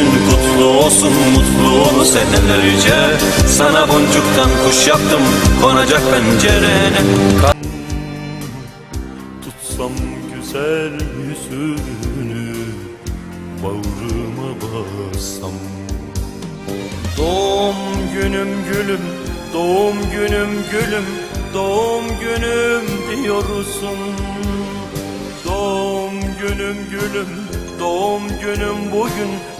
günün kutlu olsun mutlu senelerce Sana boncuktan kuş yaptım konacak pencerene. Tutsam güzel yüzünü Bağrıma bassam. Doğum günüm gülüm Doğum günüm gülüm Doğum günüm diyorsun. Doğum günüm gülüm Doğum günüm bugün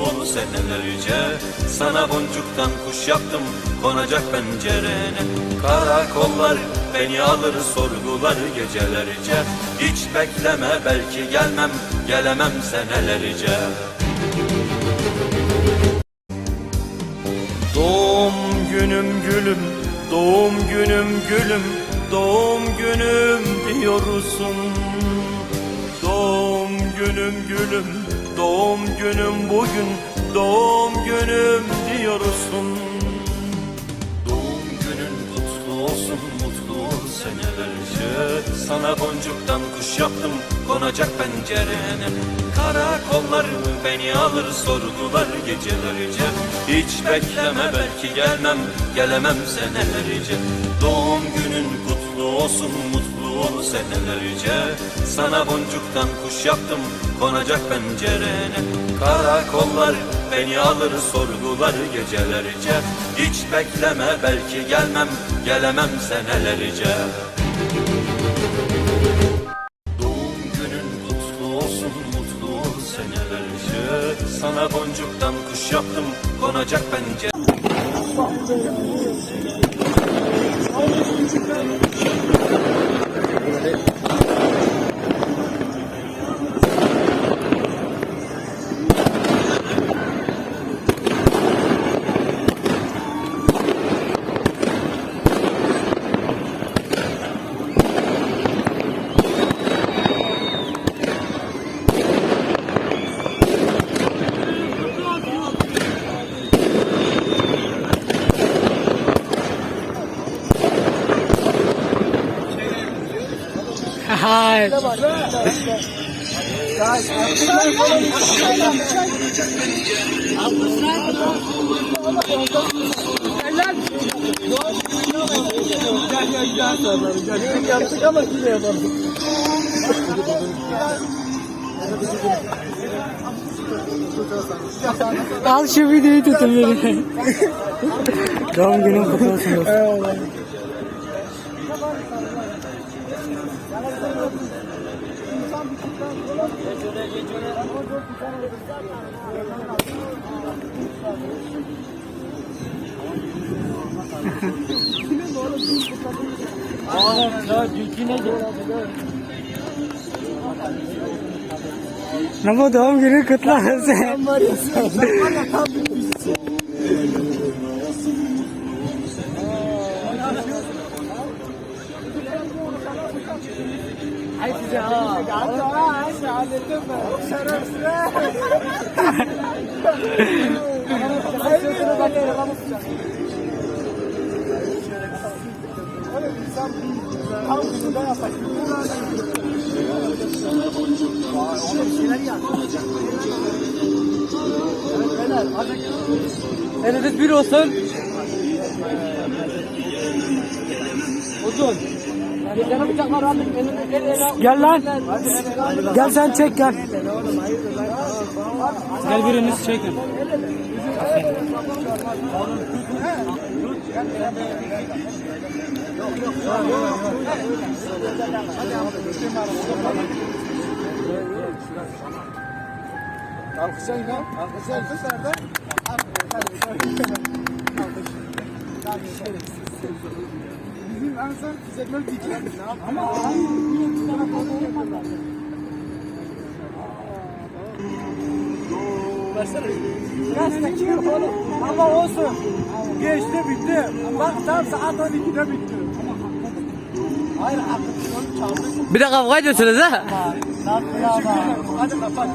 ol senelerce. Sana boncuktan kuş yaptım konacak pencerene. Karakollar beni alır sorgular gecelerce. Hiç bekleme belki gelmem gelemem senelerce. Doğum günüm gülüm, doğum günüm gülüm, doğum günüm diyorsun. Doğum günüm gülüm, doğum günüm bugün, doğum günüm diyorsun. Doğum günün kutlu olsun mutlu ol senelerce Sana boncuktan kuş yaptım konacak pencerene. Karakollar beni alır sordular gecelerce. Hiç bekleme belki gelmem gelemem senelerce. Doğum günün kutlu olsun ol senelerce Sana boncuktan kuş yaptım konacak pencerene. Karakollar beni alır sorgular gecelerce. Hiç bekleme belki gelmem gelemem senelerce. Doğum günün kutlu olsun mutlu senelerce. Sana boncuktan kuş yaptım konacak pencere Hayır. Yaptık. Al şu videoyu tutun beni. Doğum günün kutlu olsun. Dostum. Eyvallah. Ama doğum günün kutlu olsun. Sen var ya sen. Var ya tam hallettim ben. Şerefsiz. Hayır bir bak hele bak. Öyle insan tam bir şey yapar. Eliniz bir olsun. Uzun. Gel lan. Gel sen çek gel. Gel biriniz çekin. Alkışlayın lan. Alkışlayın. Alkış nerede? Bizim en son füzeler dikildi. Ama Gazeteci oğlum. Ama olsun. Geçti bitti. Bak tam saat 12'de bitti. Hayır artık onu çaldık. Bir de kavga ediyorsunuz ha. Hadi kapat.